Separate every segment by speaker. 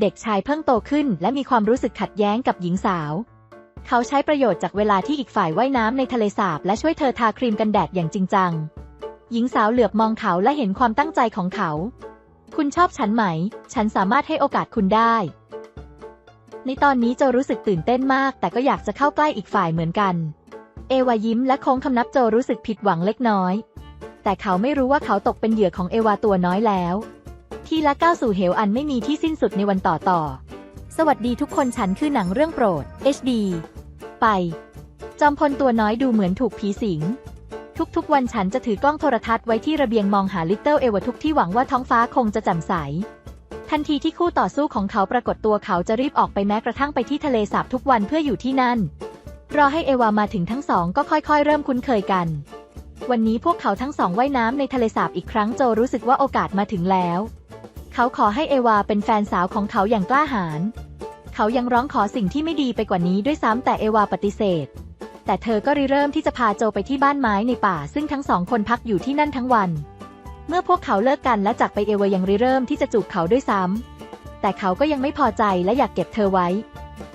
Speaker 1: เด็กชายเพิ่งโตขึ้น และมีความรู้สึกขัดแย้งกับหญิงสาว เขาใช้ประโยชน์จากเวลาที่อีกฝ่ายว่ายน้ำในทะเลสาบ และช่วยเธอทาครีมกันแดดอย่างจริงจัง หญิงสาวเหลือบมองเขาและเห็นความตั้งใจของเขา คุณชอบฉันไหม ฉันสามารถให้โอกาสคุณได้ ในตอนนี้โจรู้สึกตื่นเต้นมาก แต่ก็อยากจะเข้าใกล้อีกฝ่ายเหมือนกัน เอวายิ้มและโค้งคำนับโจรู้สึกผิดหวังเล็กน้อย แต่เขาไม่รู้ว่าเขาตกเป็นเหยื่อของเอวาตัวน้อยแล้ว ที่ละก้าวสู่เหวอันไม่มีที่สิ้นสุดในวันต่อต่อ สวัสดีทุกคนฉันคือหนังเรื่องโปรด HD ไป จอมพลตัวน้อยดูเหมือนถูกผีสิง ทุกๆวันฉันจะถือกล้องโทรทัศน์ไว้ที่ระเบียงมองหาลิตเติ้ลเอวทุกที่หวังว่าท้องฟ้าคงจะแจ่มใส ทันทีที่คู่ต่อสู้ของเขาปรากฏตัวเขาจะรีบออกไปแม้กระทั่งไปที่ทะเลสาบทุกวันเพื่ออยู่ที่นั่น รอให้เอวามาถึงทั้งสองก็ค่อยๆ เริ่มคุ้นเคยกันวันนี้พวกเขาทั้งสองว่ายน้ำในทะเลสาบอีกครั้งโจรู้สึกว่าโอกาสมาถึงแล้ว เขาขอให้เอวาเป็นแฟนสาวของเขาอย่างกล้าหาญ เขายังร้องขอสิ่งที่ไม่ดีไปกว่านี้ด้วยซ้ำแต่เอวาปฏิเสธ แต่เธอก็ริเริ่มที่จะพาโจไปที่บ้านไม้ในป่า ซึ่งทั้งสองคนพักอยู่ที่นั่นทั้งวัน เมื่อพวกเขาเลิกกันและจากไปเอวายังริเริ่มที่จะจูบเขาด้วยซ้ำ แต่เขาก็ยังไม่พอใจและอยากเก็บเธอไว้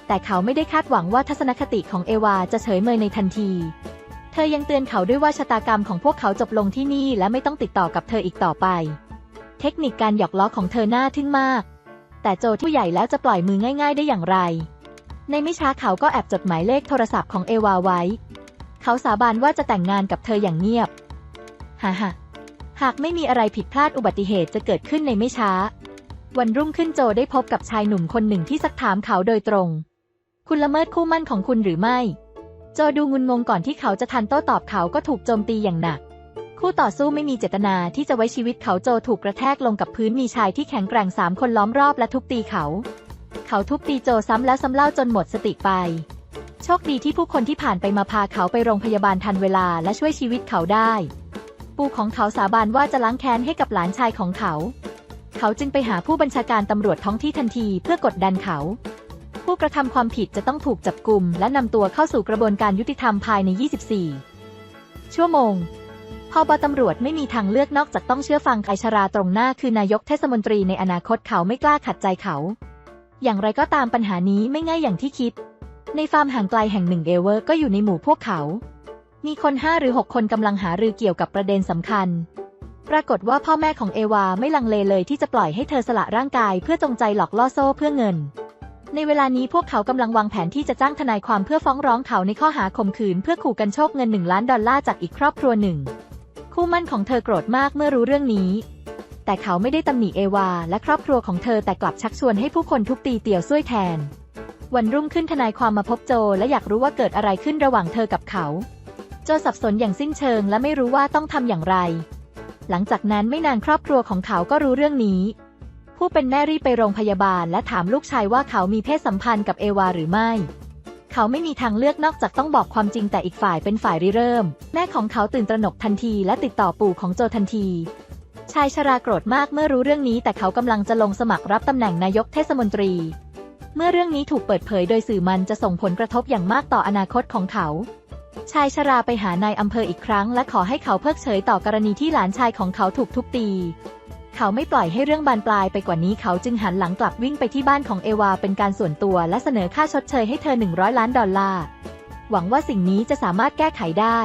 Speaker 1: แต่เขาไม่ได้คาดหวังว่าทัศนคติของเอวาจะเฉยเมยในทันที เธอยังเตือนเขาด้วยว่าชะตากรรมของพวกเขาจบลงที่นี่และไม่ต้องติดต่อกับเธออีกต่อไป เทคนิคการหยอกล้อของเธอน่าทึ่งมาก แต่โจผู้ใหญ่แล้วจะปล่อยมือง่าย ๆ ได้อย่างไร ในไม่ช้าเขาก็แอบจดหมายเลขโทรศัพท์ของเอวาไว้ เขาสาบานว่าจะแต่งงานกับเธออย่างเงียบ ฮ่าฮ่าหากไม่มีอะไรผิดพลาดอุบัติเหตุจะเกิดขึ้นในไม่ช้า วันรุ่งขึ้นโจได้พบกับชายหนุ่มคนหนึ่งที่ซักถามเขาโดยตรง คุณละเมิดคู่มั่นของคุณหรือไม่ โจดูงุนงงก่อนที่เขาจะทันโต้ตอบเขาก็ถูกโจมตีอย่างหนัก คู่ต่อสู้ไม่มีเจตนาที่จะไว้ชีวิตเขาโจถูกกระแทกลงกับพื้นมีชายที่แข็งแกร่งสามคนล้อมรอบและทุบตีเขา เขาทุบตีโจซ้ำแล้วซ้ำเล่าจนหมดสติไป โชคดีที่ผู้คนที่ผ่านไปมาพาเขาไปโรงพยาบาลทันเวลาและช่วยชีวิตเขาได้ ปู่ของเขาสาบานว่าจะล้างแค้นให้กับหลานชายของเขา เขาจึงไปหาผู้บัญชาการตำรวจท้องที่ทันทีเพื่อกดดันเขา ผู้กระทำความผิดจะต้องถูกจับกลุ่มและนำตัวเข้าสู่กระบวนการยุติธรรมภายใน 24 ชั่วโมง พอบตำรวจไม่มีทางเลือกนอกจากต้องเชื่อฟังไอชราตรงหน้าคือนายกเทศมนตรีในอนาคตเขาไม่กล้าขัดใจเขา อย่างไรก็ตามปัญหานี้ไม่ง่ายอย่างที่คิด ในฟาร์มห่างไกลแห่งหนึ่งเอเวอร์ก็อยู่ในหมู่พวกเขา มีคนห้าหรือหกคนกำลังหารือเกี่ยวกับประเด็นสำคัญ ปรากฏว่าพ่อแม่ของเอวาไม่ลังเลเลยที่จะปล่อยให้เธอสละร่างกายเพื่อจงใจหลอกล่อโซ่เพื่อเงินในเวลานี้พวกเขากำลังวางแผนที่จะจ้างทนายความเพื่อฟ้องร้องเขาในข้อหาข่มขืนเพื่อขู่กันโชคเงินหนึ่งล้านดอลลาร์จากอีกครอบครัวหนึ่ง คู่มั่นของเธอโกรธมากเมื่อรู้เรื่องนี้ แต่เขาไม่ได้ตำหนิเอวาและครอบครัวของเธอแต่กลับชักชวนให้ผู้คนทุบตีเตี่ยวซ้วยแทน วันรุ่งขึ้นทนายความมาพบโจและอยากรู้ว่าเกิดอะไรขึ้นระหว่างเธอกับเขา โจสับสนอย่างสิ้นเชิงและไม่รู้ว่าต้องทำอย่างไร หลังจากนั้นไม่นานครอบครัวของเขาก็รู้เรื่องนี้ ผู้เป็นแม่รีบไปโรงพยาบาลและถามลูกชายว่าเขามีเพศสัมพันธ์กับเอวาหรือไม่ เขาไม่มีทางเลือกนอกจากต้องบอกความจริงแต่อีกฝ่ายเป็นฝ่ายริเริ่ม แม่ของเขาตื่นตระหนกทันทีและติดต่อปู่ของโจทันทีชายชราโกรธมากเมื่อรู้เรื่องนี้แต่เขากำลังจะลงสมัครรับตำแหน่งนายกเทศมนตรี เมื่อเรื่องนี้ถูกเปิดเผยโดยสื่อมันจะส่งผลกระทบอย่างมากต่ออนาคตของเขา ชายชราไปหานายอำเภออีกครั้ง และขอให้เขาเพิกเฉยต่อกรณีที่หลานชายของเขาถูกทุบตี เขาไม่ปล่อยให้เรื่องบานปลายไปกว่านี้เขาจึงหันหลังกลับวิ่งไปที่บ้านของเอวาเป็นการส่วนตัวและเสนอค่าชดเชยให้เธอ 100 ล้านดอลลาร์ หวังว่าสิ่งนี้จะสามารถแก้ไขได้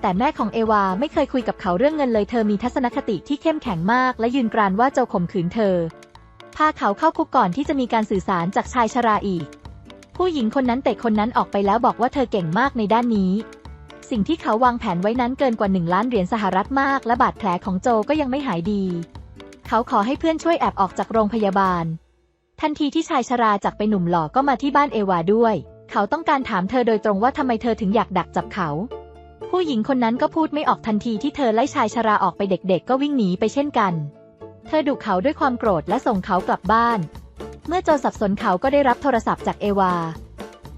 Speaker 1: แต่แม่ของเอวาไม่เคยคุยกับเขาเรื่องเงินเลยเธอมีทัศนคติที่เข้มแข็งมาก และยืนกรานว่าโจข่มขืนเธอ พาเขาเข้าคุกก่อนที่จะมีการสื่อสารจากชายชราอีก ผู้หญิงคนนั้นเตะคนนั้นออกไปแล้วบอกว่าเธอเก่งมากในด้านนี้สิ่งที่เขาวางแผนไว้นั้นเกินกว่า 1 ล้านเหรียญสหรัฐมาก และบาดแผลของโจก็ยังไม่หายดี เขาขอให้เพื่อนช่วยแอบออกจากโรงพยาบาล ทันทีที่ชายชราจากไปหนุ่มหล่อก็มาที่บ้านเอวาด้วย เขาต้องการถามเธอโดยตรงว่าทำไมเธอถึงอยากดักจับเขา ผู้หญิงคนนั้นก็พูดไม่ออกทันทีที่เธอไล่ชายชราออกไปเด็กๆ ก็วิ่งหนีไปเช่นกัน เธอดุเขาด้วยความโกรธและส่งเขากลับบ้าน เมื่อโจสับสนเขาก็ได้รับโทรศัพท์จากเอวา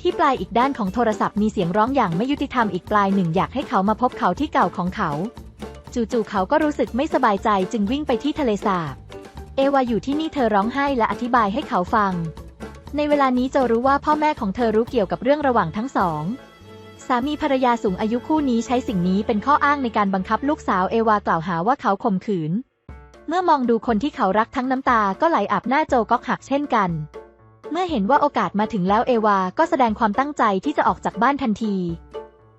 Speaker 1: ที่ปลายอีกด้านของโทรศัพท์มีเสียงร้องอย่างไม่ยุติธรรมอีกปลายหนึ่งอยากให้เขามาพบเขาที่เก่าของเขา จู่ๆเขาก็รู้สึกไม่สบายใจจึงวิ่งไปที่ทะเลสาบ เอวาอยู่ที่นี่เธอร้องไห้และอธิบายให้เขาฟัง ในเวลานี้โจรู้ว่าพ่อแม่ของเธอรู้เกี่ยวกับเรื่องระหว่างทั้งสอง สามีภรรยาสูงอายุคู่นี้ใช้สิ่งนี้เป็นข้ออ้างในการบังคับลูกสาวเอวากล่าวหาว่าเขาข่มขืน เมื่อมองดูคนที่เขารักทั้งน้ำตาก็ไหลอาบหน้าโจก๊อกหักเช่นกัน เมื่อเห็นว่าโอกาสมาถึงแล้วเอวาก็แสดงความตั้งใจที่จะออกจากบ้านทันที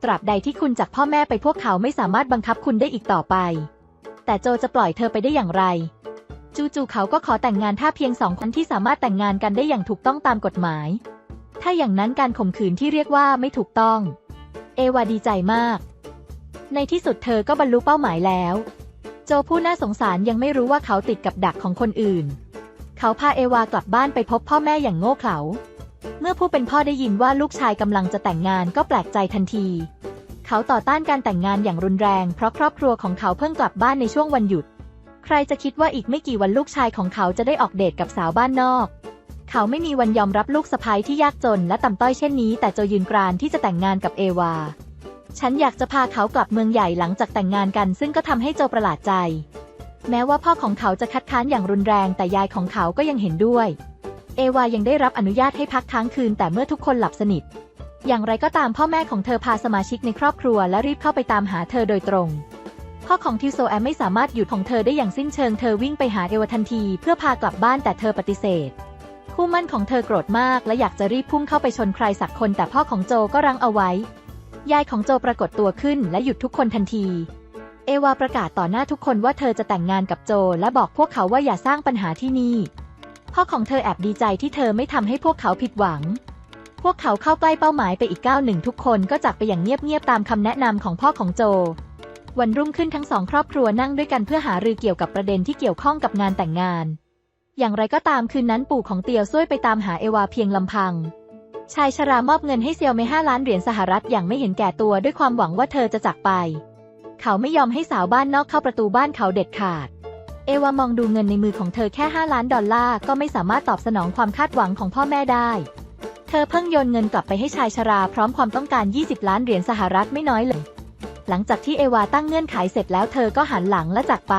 Speaker 1: ตราบใดที่คุณจากพ่อแม่ไปพวกเขาไม่สามารถบังคับคุณได้อีกต่อไป แต่โจจะปล่อยเธอไปได้อย่างไร จู่ๆเขาก็ขอแต่งงานถ้าเพียงสองคนที่สามารถแต่งงานกันได้อย่างถูกต้องตามกฎหมาย ถ้าอย่างนั้นการข่มขืนที่เรียกว่าไม่ถูกต้อง เอวาดีใจมาก ในที่สุดเธอก็บรรลุเป้าหมายแล้ว โจผู้น่าสงสารยังไม่รู้ว่าเขาติดกับดักของคนอื่น เขาพาเอวากลับบ้านไปพบพ่อแม่อย่างโง่เขลา เมื่อผู้เป็นพ่อได้ยินว่าลูกชายกำลังจะแต่งงานก็แปลกใจทันที เขาต่อต้านการแต่งงานอย่างรุนแรง เพราะครอบครัวของเขาเพิ่งกลับบ้านในช่วงวันหยุด ใครจะคิดว่าอีกไม่กี่วันลูกชายของเขาจะได้ออกเดทกับสาวบ้านนอก เขาไม่มีวันยอมรับลูกสะใภ้ที่ยากจนและต่ำต้อยเช่นนี้ แต่โจยืนกรานที่จะแต่งงานกับเอวา ฉันอยากจะพาเขากลับเมืองใหญ่หลังจากแต่งงานกัน ซึ่งก็ทำให้โจประหลาดใจ แม้ว่าพ่อของเขาจะคัดค้านอย่างรุนแรง แต่ยายของเขาก็ยังเห็นด้วย เอวายังได้รับอนุญาตให้พักค้างคืนแต่เมื่อทุกคนหลับสนิท อย่างไรก็ตามพ่อแม่ของเธอพาสมาชิกในครอบครัวและรีบเข้าไปตามหาเธอโดยตรง พ่อของทิวโซแอมไม่สามารถหยุดของเธอได้อย่างสิ้นเชิงเธอวิ่งไปหาเอวาทันที เพื่อพากลับบ้านแต่เธอปฏิเสธ คู่มั่นของเธอโกรธมาก และอยากจะรีบพุ่งเข้าไปชนใครสักคน แต่พ่อของโจก็รั้งเอาไว้ ยายของโจปรากฏตัวขึ้นและหยุดทุกคนทันทีเอวาประกาศต่อหน้าทุกคนว่าเธอจะแต่งงานกับโจและบอกพวกเขาว่าอย่าสร้างปัญหาที่นี่ พ่อของเธอแอบดีใจที่เธอไม่ทำให้พวกเขาผิดหวัง พวกเขาเข้าใกล้เป้าหมายไปอีกก้าวหนึ่งทุกคนก็จากไปอย่างเงียบๆตามคำแนะนำของพ่อของโจ วันรุ่งขึ้นทั้งสองครอบครัวนั่งด้วยกันเพื่อหารือเกี่ยวกับประเด็นที่เกี่ยวข้องกับงานแต่งงาน อย่างไรก็ตามคืนนั้นปู่ของเตียวช่วยไปตามหาเอวาเพียงลำพังชายชรามอบเงินให้เซียวเมห้าล้านเหรียญสหรัฐอย่างไม่เห็นแก่ตัวด้วยความหวังว่าเธอจะจากไป เขาไม่ยอมให้สาวบ้านนอกเข้าประตูบ้านเขาเด็ดขาด เอวามองดูเงินในมือของเธอแค่ 5 ล้านดอลลาร์ก็ไม่สามารถตอบสนองความคาดหวังของพ่อแม่ได้ เธอเพิ่งโยนเงินกลับไปให้ชายชราพร้อมความต้องการ 20 ล้านเหรียญสหรัฐไม่น้อยเลย หลังจากที่เอวาตั้งเงื่อนไขเสร็จแล้วเธอก็หันหลังและจากไป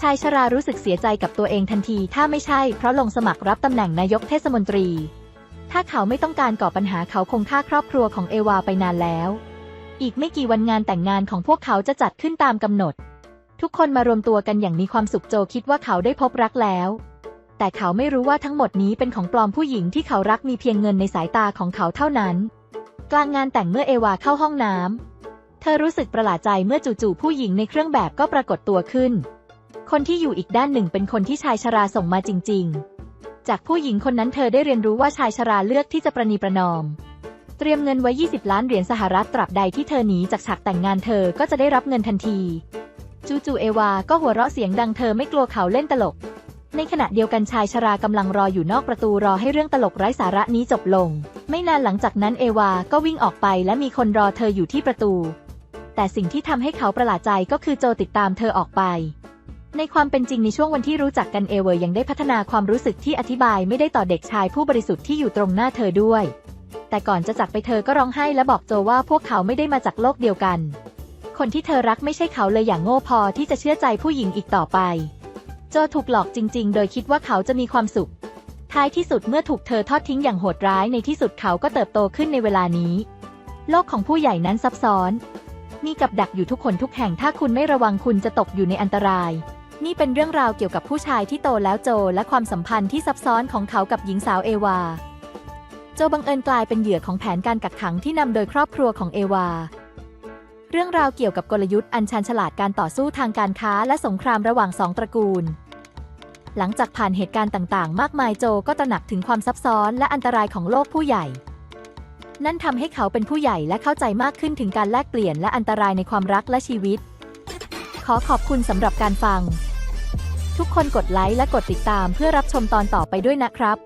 Speaker 1: ชายชรารู้สึกเสียใจกับตัวเองทันที ถ้าไม่ใช่เพราะลงสมัครรับตำแหน่งนายกเทศมนตรี ถ้าเขาไม่ต้องการก่อปัญหาเขาคงฆ่าครอบครัวของเอวาไปนานแล้ว อีกไม่กี่วันงานแต่งงานของพวกเขาจะจัดขึ้นตามกำหนด ทุกคนมารวมตัวกันอย่างมีความสุขโจคิดว่าเขาได้พบรักแล้ว แต่เขาไม่รู้ว่าทั้งหมดนี้เป็นของปลอมผู้หญิงที่เขารักมีเพียงเงินในสายตาของเขาเท่านั้น กลางงานแต่งเมื่อเอวาเข้าห้องน้ำเธอรู้สึกประหลาดใจเมื่อจู่ๆผู้หญิงในเครื่องแบบก็ปรากฏตัวขึ้น คนที่อยู่อีกด้านหนึ่งเป็นคนที่ชายชราส่งมาจริง ๆ จากผู้หญิงคนนั้นเธอได้เรียนรู้ว่าชายชราเลือกที่จะประนีประนอมเตรียมเงินไว้ 20 ล้านเหรียญสหรัฐตราบใดที่เธอหนีจากฉากแต่งงานเธอก็จะได้รับเงินทันที จู่ๆเอวาก็หัวเราะเสียงดังเธอไม่กลัวเขาเล่นตลก ในขณะเดียวกันชายชรากำลังรออยู่นอกประตูรอให้เรื่องตลกไร้สาระนี้จบลง ไม่นานหลังจากนั้นเอวาก็วิ่งออกไปและมีคนรอเธออยู่ที่ประตู แต่สิ่งที่ทำให้เขาประหลาดใจก็คือโจติดตามเธอออกไป ในความเป็นจริงในช่วงวันที่รู้จักกันเอเวอร์ยังได้พัฒนาความรู้สึกที่อธิบายไม่ได้ต่อเด็กชายผู้บริสุทธิ์ที่อยู่ตรงหน้าเธอด้วย แต่ก่อนจะจากไปเธอก็ร้องไห้และบอกโจว่าพวกเขาไม่ได้มาจากโลกเดียวกัน คนที่เธอรักไม่ใช่เขาเลยอย่างโง่พอที่จะเชื่อใจผู้หญิงอีกต่อไป โจถูกหลอกจริง ๆ โดยคิดว่าเขาจะมีความสุข ท้ายที่สุดเมื่อถูกเธอทอดทิ้งอย่างโหดร้ายในที่สุดเขาก็เติบโตขึ้นในเวลานี้ โลกของผู้ใหญ่นั้นซับซ้อน มีกับดักอยู่ทุกคนทุกแห่งถ้าคุณไม่ระวังคุณจะตกอยู่ในอันตราย นี่เป็นเรื่องราวเกี่ยวกับผู้ชายที่โตแล้วโจและความสัมพันธ์ที่ซับซ้อนของเขากับหญิงสาวเอวา โจบังเอิญกลายเป็นเหยื่อของแผนการกักขังที่นำโดยครอบครัวของเอวา เรื่องราวเกี่ยวกับกลยุทธ์อันชันฉลาดการต่อสู้ทางการค้าและสงครามระหว่างสองตระกูล หลังจากผ่านเหตุการณ์ต่างๆ มากมายโจก็ตระหนักถึงความซับซ้อนและอันตรายของโลกผู้ใหญ่ นั่นทำให้เขาเป็นผู้ใหญ่และเข้าใจมากขึ้นถึงการแลกเปลี่ยนและอันตรายในความรักและชีวิต ขอขอบคุณสำหรับการฟัง ทุกคนกดไลค์และกดติดตามเพื่อรับชมตอนต่อไปด้วยนะครับ